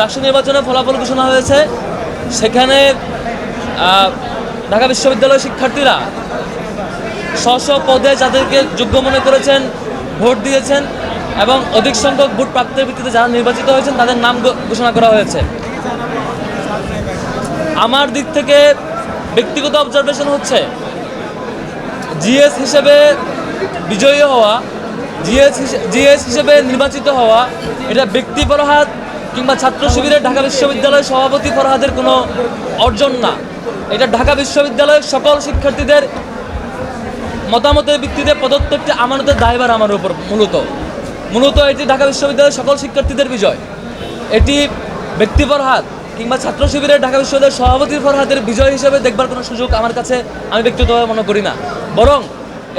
রাষ্ট্র নির্বাচনের ফলাফল ঘোষণা হয়েছে। সেখানে ঢাকা বিশ্ববিদ্যালয়ের শিক্ষার্থীরা স্ব পদে যাদেরকে যোগ্য মনে করেছেন, ভোট দিয়েছেন এবং অধিক সংখ্যক ভোট প্রাপ্তির ভিত্তিতে যারা নির্বাচিত হয়েছেন, তাদের নাম ঘোষণা করা হয়েছে। আমার দিক থেকে ব্যক্তিগত অবজারভেশন হচ্ছে, জিএস হিসেবে বিজয়ী হওয়া, জিএস জিএস হিসেবে নির্বাচিত হওয়া, এটা ব্যক্তি ফরহাদ কিংবা ছাত্র শিবিরের ঢাকা বিশ্ববিদ্যালয়ের সভাপতি ফরহাদের কোনো অর্জন না। এটা ঢাকা বিশ্ববিদ্যালয়ের সকল শিক্ষার্থীদের মতামতের ভিত্তিতে প্রদত্ত একটি আমানতের দায়ভার আমার উপর মূলত। মূলত এটি ঢাকা বিশ্ববিদ্যালয়ের সকল শিক্ষার্থীদের বিজয়। এটি ব্যক্তি ফরহাদ কিংবা ছাত্র শিবিরের ঢাকা বিশ্ববিদ্যালয়ের সভাপতি ফরহাদের বিজয় হিসেবে দেখবার কোনো সুযোগ আমার কাছে আমি ব্যক্তিগতভাবে মনে করি না। বরং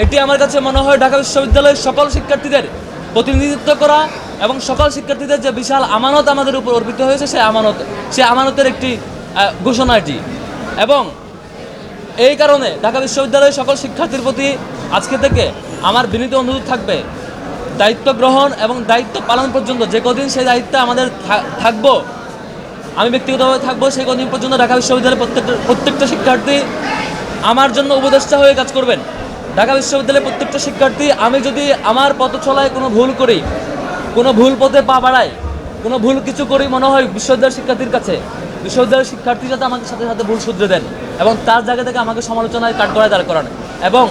এটি আমার কাছে মনে হয় ঢাকা বিশ্ববিদ্যালয়ের সকল শিক্ষার্থীদের প্রতিনিধিত্ব করা এবং সকল শিক্ষার্থীদের যে বিশাল আমানত আমাদের উপর অর্পিত হয়েছে সেই আমানত সেই আমানতের একটি আহ, ঘোষণা এটি। এবং এই কারণে ঢাকা বিশ্ববিদ্যালয়ের সকল শিক্ষার্থীর প্রতি আজকে থেকে আমার বিনীত অনুরোধ থাকবে দায়িত্ব গ্রহণ এবং দায়িত্ব পালন পর্যন্ত যে কদিন সেই দায়িত্বে আমাদের থাকব আমি ব্যক্তিগতভাবে থাকব সেই কদিন পর্যন্ত ঢাকা বিশ্ববিদ্যালয়ের প্রত্যেকটা প্রত্যেকটা শিক্ষার্থী আমার জন্য উপদেষ্টা হয়ে কাজ করবেন। ঢাকা বিশ্ববিদ্যালয়ের প্রত্যেকটা শিক্ষার্থী আমি যদি আমার পথ চলায় কোনো ভুল করি কোনো ভুল পথে পা বাড়াই কোনো ভুল কিছু করি মনে হয় বিশ্ববিদ্যালয়ের শিক্ষার্থীর কাছে, বিশ্ববিদ্যালয়ের শিক্ষার্থী যাতে আমাকে সাথে সাথে ভুল শুধরে দেন এবং তার জায়গা থেকে আমাকে সমালোচনায় কাঠ করায় দাঁড় করান। এবং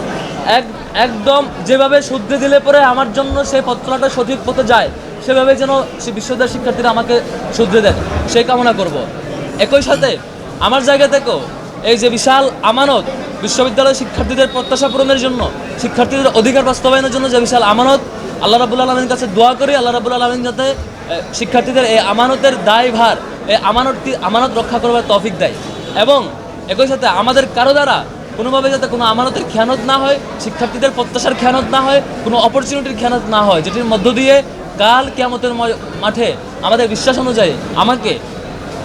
এক, একদম যেভাবে শুদ্ধে দিলে পরে আমার জন্য সেই পত্রটা সঠিক পথে যায়, সেভাবে যেন সে বিশ্ববিদ্যালয়ের শিক্ষার্থীরা আমাকে শুধরে দেন, সেই কামনা করব। একই সাথে আমার জায়গা থেকেও এই যে বিশাল আমানত বিশ্ববিদ্যালয়ের শিক্ষার্থীদের প্রত্যাশা পূরণের জন্য, শিক্ষার্থীদের অধিকার বাস্তবায়নের জন্য যে বিশাল আমানত, আল্লাহ রাবুল আলমীর কাছে দোয়া করি, আল্লাহ রাবুল আলমিন যাতে শিক্ষার্থীদের এই আমানতের দায়ভার, এই আমানতটি, আমানত রক্ষা করবার তৌফিক দেয়। এবং একই সাথে আমাদের কারও দ্বারা কোনোভাবে যাতে কোনো আমানতের খেয়ানত না হয়, শিক্ষার্থীদের প্রত্যাশার খেয়ানত না হয়, কোনো অপরচুনিটির খেয়ানত না হয়, যেটির মধ্য দিয়ে কাল কেয়ামতের মাঠে আমাদের বিশ্বাস অনুযায়ী আমাকে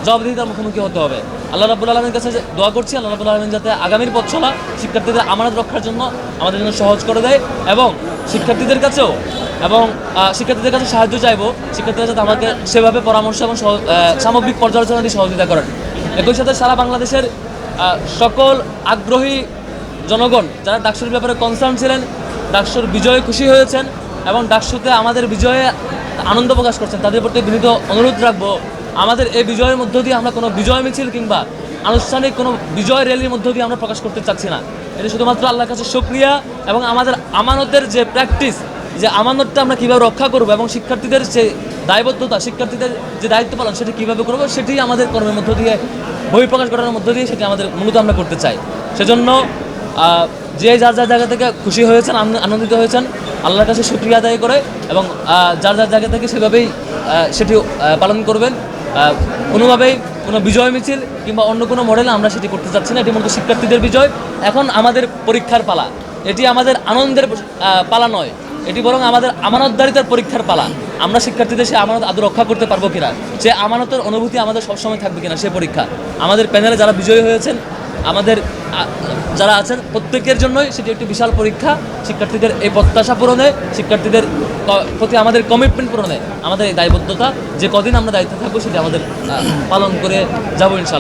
জবাবদিহিতার মুখোমুখি হতে হবে। আল্লাহ রাবুল আলমীর কাছে দোয়া করছি, আল্লাহ রাবুল আলমিন যাতে আগামীর পথ শিক্ষার্থীদের আমানত রক্ষার জন্য আমাদের জন্য সহজ করে দেয় এবং শিক্ষার্থীদের কাছেও এবং শিক্ষার্থীদের কাছে সাহায্য চাইব, শিক্ষার্থীরা যাতে আমাকে সেভাবে পরামর্শ এবং সামগ্রিক পর্যালোচনা দিয়ে সহযোগিতা করেন। একই সাথে সারা বাংলাদেশের সকল আগ্রহী জনগণ যারা ডাকসুর ব্যাপারে কনসার্ন ছিলেন, ডাকসুর বিজয়ে খুশি হয়েছেন এবং ডাকসুতে আমাদের বিজয়ে আনন্দ প্রকাশ করছেন, তাদের প্রতি বিনীত অনুরোধ রাখব, আমাদের এই বিজয়ের মধ্য দিয়ে আমরা কোনো বিজয় মিছিল কিংবা আনুষ্ঠানিক কোনো বিজয় র্যালির মধ্য দিয়ে আমরা প্রকাশ করতে চাচ্ছি না। এটা শুধুমাত্র আল্লাহর কাছে সক্রিয়া এবং আমাদের আমানতের যে প্র্যাকটিস যে আমানতটা আমরা কীভাবে রক্ষা করব এবং শিক্ষার্থীদের যে দায়বদ্ধতা, শিক্ষার্থীদের যে দায়িত্ব পালন, সেটি কীভাবে করব, সেটি আমাদের কর্মের মধ্য দিয়ে বই করার মধ্য দিয়ে সেটি আমাদের মূলত আমরা করতে চাই। সেজন্য যে যার যার জায়গা থেকে খুশি হয়েছেন, আনন্দ- আনন্দিত হয়েছেন, আল্লাহর কাছে শুক্রিয়া আদায় করে এবং যার যার জায়গা থেকে সেভাবেই সেটি পালন করবেন। কোনোভাবেই কোনো বিজয় মিছিল কিংবা অন্য কোনো মডেলে আমরা সেটি করতে চাচ্ছি না। এটি মূলত শিক্ষার্থীদের বিজয়। এখন আমাদের পরীক্ষার পালা। এটি আমাদের আনন্দের পালা নয়। এটি বরং আমাদের আমানতদারিতার পরীক্ষার পালা। আমরা শিক্ষার্থীদের সে আমানত আদৌ রক্ষা করতে পারব কিনা? সে আমানতের অনুভূতি আমাদের সবসময় থাকবে কিনা সে পরীক্ষা? আমাদের প্যানেলে যারা বিজয়ী হয়েছেন আমাদের যারা আছেন, প্রত্যেকের জন্যই সেটি একটি বিশাল পরীক্ষা। শিক্ষার্থীদের এই প্রত্যাশা পূরণে, শিক্ষার্থীদের প্রতি আমাদের কমিটমেন্ট পূরণে আমাদের এই দায়বদ্ধতা, যে কদিন আমরা দায়িত্বে থাকব সেটি আমাদের পালন করে যাব ইনশাল্লাহ।